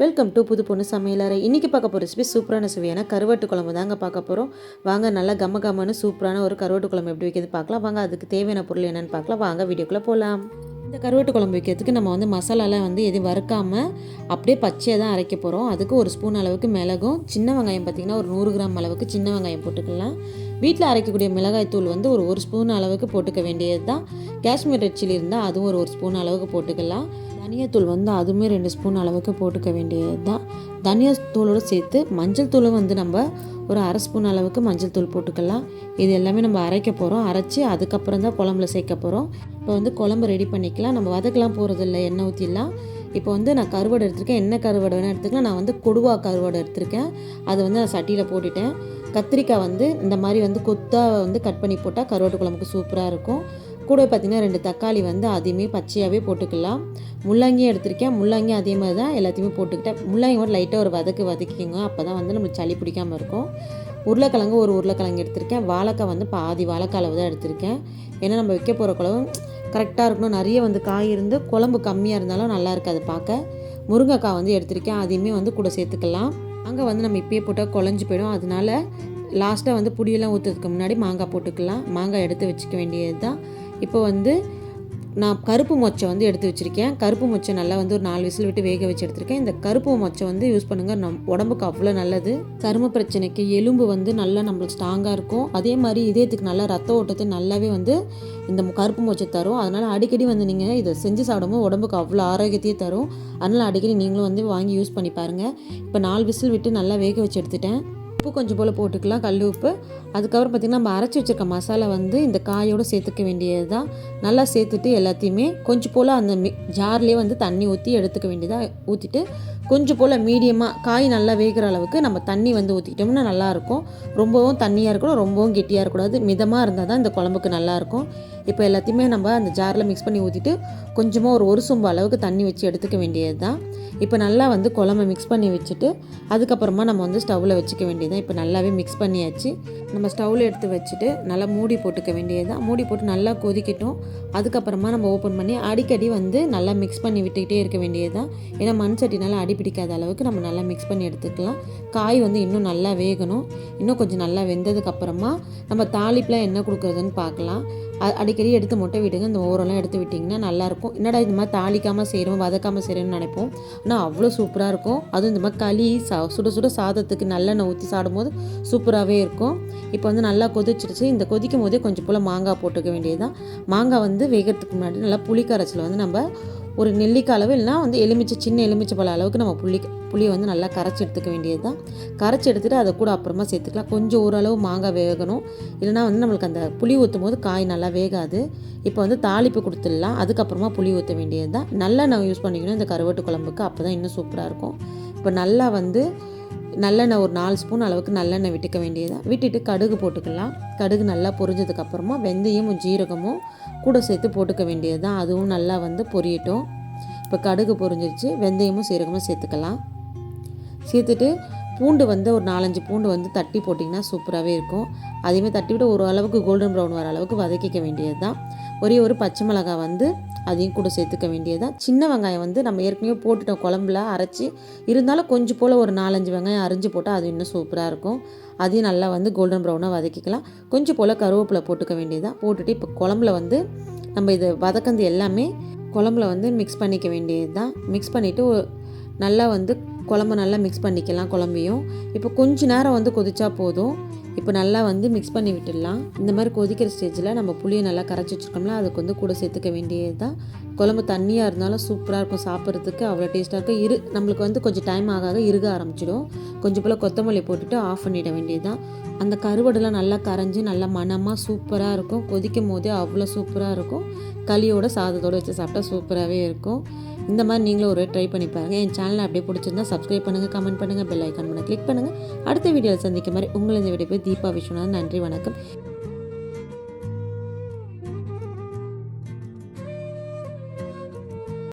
Welcome to புது பொண்ணு சமையலறை இன்றைக்கி பார்க்க போகிற ரெசிபி சூப்பரான சுவையான கருவாட்டு குழம்பு தாங்க பார்க்க போகிறோம் வாங்க நல்லா கம்ம கம்மனு சூப்பரான ஒரு கருவாட்டு குழம்பு எப்படி வைக்கிறது பார்க்கலாம். வாங்க அதுக்கு தேவையான பொருள் என்னென்னு பார்க்கலாம். வாங்க வீடியோக்குள்ளே போகலாம் இந்த கருவாட்டு குழம்பு வைக்கிறதுக்கு நம்ம வந்து மசாலாலாம் வந்து எதுவும் வறுக்காமல் அப்படியே பச்சையாக தான் அரைக்க போகிறோம் அதுக்கு ஒரு ஸ்பூன் அளவுக்கு மிளகும். சின்ன வெங்காயம் பார்த்திங்கன்னா ஒரு நூறு கிராம் அளவுக்கு சின்ன வெங்காயம் போட்டுக்கலாம். வீட்டில் அரைக்கக்கூடிய மிளகாய் தூள் வந்து ஒரு ஒரு ஸ்பூன் அளவுக்கு போட்டுக்க வேண்டியது தான் காஷ்மீர் ரெட் சில்லி இருந்தால் அதுவும் ஒரு ஒரு ஸ்பூன் அளவுக்கு போட்டுக்கலாம். தனியாத்தூள் வந்து அதுவுமே ரெண்டு ஸ்பூன் அளவுக்கு போட்டுக்க வேண்டியது தான் தனியாத்தூளோடு சேர்த்து மஞ்சள் தூளை வந்து நம்ம ஒரு அரை ஸ்பூன் அளவுக்கு மஞ்சள் தூள் போட்டுக்கலாம். இது எல்லாமே நம்ம அரைக்க போகிறோம் அரைச்சி அதுக்கப்புறம் தான் குழம்புல சேர்க்க போகிறோம் இப்போ வந்து குழம்பு ரெடி பண்ணிக்கலாம். நம்ம வதக்கலாம் போகிறதில்ல எண்ணெய் ஊற்றிடலாம் இப்போ வந்து நான் கருவாடு எடுத்திருக்கேன். என்ன கருவாடு வேணால் எடுத்துக்கலாம். நான் வந்து கொடுவா கருவாடு எடுத்திருக்கேன். அதை வந்து நான் சட்டியில் போட்டுட்டேன். கத்திரிக்காய் வந்து இந்த மாதிரி வந்து கொத்தாக வந்து கட் பண்ணி போட்டால் கருவாட்டு குழம்புக்கு சூப்பராக இருக்கும். கூட பார்த்திங்கன்னா ரெண்டு தக்காளி வந்து அதையுமே பச்சையாகவே போட்டுக்கலாம். முள்ளங்கியும் எடுத்திருக்கேன். முள்ளங்கி அதே மாதிரி தான் எல்லாத்தையுமே போட்டுக்கிட்டேன். முள்ளங்கி மட்டும் லைட்டாக ஒரு வதக்கு வதக்கிக்கோங்க. அப்போ தான் வந்து நம்மளுக்கு சளி பிடிக்காமல் இருக்கும். உருளைக்கிழங்கு ஒரு உருளைக்கிழங்கு எடுத்திருக்கேன். வாழைக்காய் வந்து பாதி வாழைக்காய் அளவு தான் எடுத்திருக்கேன். ஏன்னா நம்ம வைக்க போகிற குழம்பு கரெக்டாக இருக்கணும். நிறைய வந்து காய் இருந்து குழம்பு கம்மியாக இருந்தாலும் நல்லா இருக்காது பார்க்க. முருங்கைக்காய் வந்து எடுத்திருக்கேன். அதையுமே வந்து கூட சேர்த்துக்கலாம். அங்கே வந்து நம்ம இப்பயே போட்டால் குழஞ்சி போயிடும். அதனால லாஸ்ட்டாக வந்து புளியெல்லாம் ஊற்றுறதுக்கு முன்னாடி மாங்காய் போட்டுக்கலாம். மாங்காய் எடுத்து வச்சுக்க வேண்டியது தான் இப்போ வந்து நான் கருப்பு மொச்சை வந்து எடுத்து வச்சுருக்கேன். கருப்பு மொச்சை நல்லா வந்து ஒரு நாலு விசில் விட்டு வேக வச்சு எடுத்திருக்கேன். இந்த கருப்பு மொச்சை வந்து யூஸ் பண்ணுங்கள் நம் உடம்புக்கு அவ்வளோ நல்லது. சரும பிரச்சனைக்கு எலும்பு வந்து நல்லா நம்மளுக்கு ஸ்ட்ராங்காக இருக்கும். அதே மாதிரி இதயத்துக்கு நல்லா ரத்த ஓட்டத்தை நல்லாவே வந்து இந்த கருப்பு மொச்சை தரும். அதனால் அடிக்கடி வந்து நீங்கள் இதை செஞ்சு சாப்பிடும்போது உடம்புக்கு அவ்வளோ ஆரோக்கியத்தையே தரும். அதனால் அடிக்கடி நீங்களும் வந்து வாங்கி யூஸ் பண்ணி பாருங்கள் இப்போ நாலு விசில் விட்டு நல்லா வேக வச்சு எடுத்துட்டேன். உப்பு கொஞ்சம் போல் போட்டுக்கலாம் கல் உப்பு. அதுக்கப்புறம் பார்த்திங்கன்னா நம்ம அரைச்சி வச்சுருக்க மசாலா வந்து இந்த காயோடு சேர்த்துக்க வேண்டியது தான் நல்லா சேர்த்துட்டு எல்லாத்தையுமே கொஞ்சம் போல் அந்த மி ஜார்லேயே வந்து தண்ணி ஊற்றி எடுத்துக்க வேண்டியதாக ஊற்றிட்டு கொஞ்சம் போல் மீடியமாக காய் நல்லா வேகிற அளவுக்கு நம்ம தண்ணி வந்து ஊற்றிக்கிட்டோம்னா நல்லாயிருக்கும் ரொம்பவும் தண்ணியாக இருக்கணும் ரொம்பவும் கெட்டியாக இருக்கக்கூடாது. மிதமாக இருந்தால் தான் இந்த குழம்புக்கு நல்லாயிருக்கும் இப்போ எல்லாத்தையுமே நம்ம அந்த ஜாரில் மிக்ஸ் பண்ணி ஊற்றிட்டு கொஞ்சமாக ஒரு ஒரு சொம்பு அளவுக்கு தண்ணி வச்சு எடுத்துக்க வேண்டியது தான் இப்போ நல்லா வந்து குழம்பு மிக்ஸ் பண்ணி வச்சுட்டு அதுக்கப்புறமா நம்ம வந்து ஸ்டவ்வில் வச்சுக்க வேண்டியது தான் இப்போ நல்லாவே மிக்ஸ் பண்ணியாச்சு. நம்ம ஸ்டவ்வில் எடுத்து வச்சுட்டு நல்லா மூடி போட்டுக்க வேண்டியது தான் மூடி போட்டு நல்லா கொதிக்கட்டும். அதுக்கப்புறமா நம்ம ஓப்பன் பண்ணி அடிக்கடி வந்து நல்லா மிக்ஸ் பண்ணி விட்டுக்கிட்டே இருக்க வேண்டியது தான் ஏன்னா மண் சட்டினால் அடி பிடிக்காத அளவுக்கு நம்ம நல்லா மிக்ஸ் பண்ணி எடுத்துக்கலாம். காய் வந்து இன்னும் நல்லா வேகணும். இன்னும் கொஞ்சம் நல்லா வெந்ததுக்கப்புறமா நம்ம தாளிப்பில் என்ன கொடுக்குறதுன்னு பார்க்கலாம். அடிக்கடி எடுத்து முட்டை விடுங்க இந்த ஓரெல்லாம் எடுத்து விட்டிங்கன்னா நல்லாயிருக்கும். என்னடா இந்த மாதிரி தாளிக்காமல் செய்கிறோம் வதக்காமல் செய்கிறோம்னு நினைப்போம். ஆனால் அவ்வளோ சூப்பராக இருக்கும். அதுவும் இந்த மாதிரி களி சா சுட சுட சாதத்துக்கு நல்லெண்ணெய் ஊற்றி சாப்பிடும்போது சூப்பராகவே இருக்கும். இப்போ வந்து நல்லா கொதிச்சிருச்சு. இந்த கொதிக்கும் போதே கொஞ்சம் போல் மாங்காய் போட்டுக்க வேண்டியது தான் மாங்காய் வந்து வேகிறதுக்கு முன்னாடி நல்லா புளி கரைச்சல் வந்து நம்ம ஒரு நெல்லிக்காய் அளவு இல்லைனா வந்து எலுமிச்சை சின்ன எலுமிச்சை பழ அளவுக்கு நம்ம புளி புளியை வந்து நல்லா கரைச்சி எடுத்துக்க வேண்டியது தான் கரைச்சி எடுத்துகிட்டு அதை கூட அப்புறமா சேர்த்துக்கலாம். கொஞ்சம் ஓரளவு மாங்காய் வேகணும். இல்லைனா வந்து நம்மளுக்கு அந்த புளி ஊற்றும் போது காய் நல்லா வேகாது. இப்போ வந்து தாளிப்பு கொடுத்துடலாம். அதுக்கப்புறமா புளி ஊற்ற வேண்டியது தான் நல்லா நம்ம யூஸ் பண்ணிக்கணும். இந்த கருவாட்டு குழம்புக்கு அப்போ தான் இன்னும் சூப்பராக இருக்கும். இப்போ நல்லா வந்து நல்லெண்ணெய் ஒரு நாலு ஸ்பூன் அளவுக்கு நல்லெண்ணெய் விட்டுக்க வேண்டியதாக விட்டுட்டு கடுகு போட்டுக்கலாம். கடுகு நல்லா பொரிஞ்சதுக்கப்புறமா வெந்தயமும் ஜீரகமும் கூட சேர்த்து போட்டுக்க வேண்டியது தான் அதுவும் நல்லா வந்து பொரியட்டும். இப்போ கடுகு பொரிஞ்சிருச்சு. வெந்தயமும் சீரகமும் சேர்த்துக்கலாம். சேர்த்துட்டு பூண்டு வந்து ஒரு நாலஞ்சு பூண்டு வந்து தட்டி போட்டிங்கன்னா சூப்பராகவே இருக்கும். அதையுமே தட்டி விட்டு ஒரு அளவுக்கு கோல்டன் ப்ரௌன் வர அளவுக்கு வதக்கிக்க வேண்டியது தான் ஒரே ஒரு பச்சை மிளகாய் வந்து அதையும் கூட சேர்த்துக்க வேண்டியது தான் சின்ன வெங்காயம் வந்து நம்ம ஏற்கனவே போட்டுட்டோம் குழம்புல அரைச்சி. இருந்தாலும் கொஞ்சம் போல் ஒரு நாலஞ்சு வெங்காயம் அரைஞ்சி போட்டால் அது இன்னும் சூப்பராக இருக்கும். அதையும் நல்லா வந்து கோல்டன் ப்ரௌனாக வதக்கிக்கலாம். கொஞ்சம் போல் கருவேப்பிலை போட்டுக்க வேண்டியதாக போட்டுட்டு இப்போ குழம்புல வந்து நம்ம இது வதக்கிறது எல்லாமே குழம்புல வந்து மிக்ஸ் பண்ணிக்க வேண்டியது தான் மிக்ஸ் பண்ணிவிட்டு நல்லா வந்து குழம்பு நல்லா மிக்ஸ் பண்ணிக்கலாம் குழம்பையும். இப்போ கொஞ்ச நேரம் வந்து கொதிச்சா போதும். இப்போ நல்லா வந்து மிக்ஸ் பண்ணி விட்டுடலாம். இந்த மாதிரி கொதிக்கிற ஸ்டேஜில் நம்ம புளியை நல்லா கரைச்சி வச்சுருக்கோம்னா அதுக்கு வந்து கூட சேர்த்துக்க வேண்டியது தான் குழம்பு தண்ணியாக இருந்தாலும் சூப்பராக இருக்கும் சாப்பிட்றதுக்கு. அவ்வளோ டேஸ்ட்டாக இருக்கும். இரு நம்மளுக்கு வந்து கொஞ்சம் டைம் ஆகாத இருக ஆரம்பிச்சிடும். கொஞ்சம் போல் கொத்தமல்லி போட்டுட்டு ஆஃப் பண்ணிட வேண்டியது தான் அந்த கருவடெல்லாம் நல்லா கரைஞ்சி நல்லா மனமாக சூப்பராக இருக்கும். கொதிக்கும் போதே அவ்வளோ சூப்பராக இருக்கும். களியோட சாதத்தோடு வச்சு சாப்பிட்டா சூப்பராகவே இருக்கும். இந்த மாதிரி நீங்களும் ஒரு ட்ரை பண்ணி பாருங்கள் என் சேனலை அப்படியே பிடிச்சிருந்தா சப்ஸ்கிரைப் பண்ணுங்கள் கமெண்ட் பண்ணுங்கள் பெல் ஐக்கான் பண்ண கிளிக் பண்ணுங்கள் அடுத்த வீடியோவில் சந்திக்க மாதிரி உங்களை இந்த வீடியோ போய் தீபா விஸ்வநாதன். நன்றி வணக்கம்.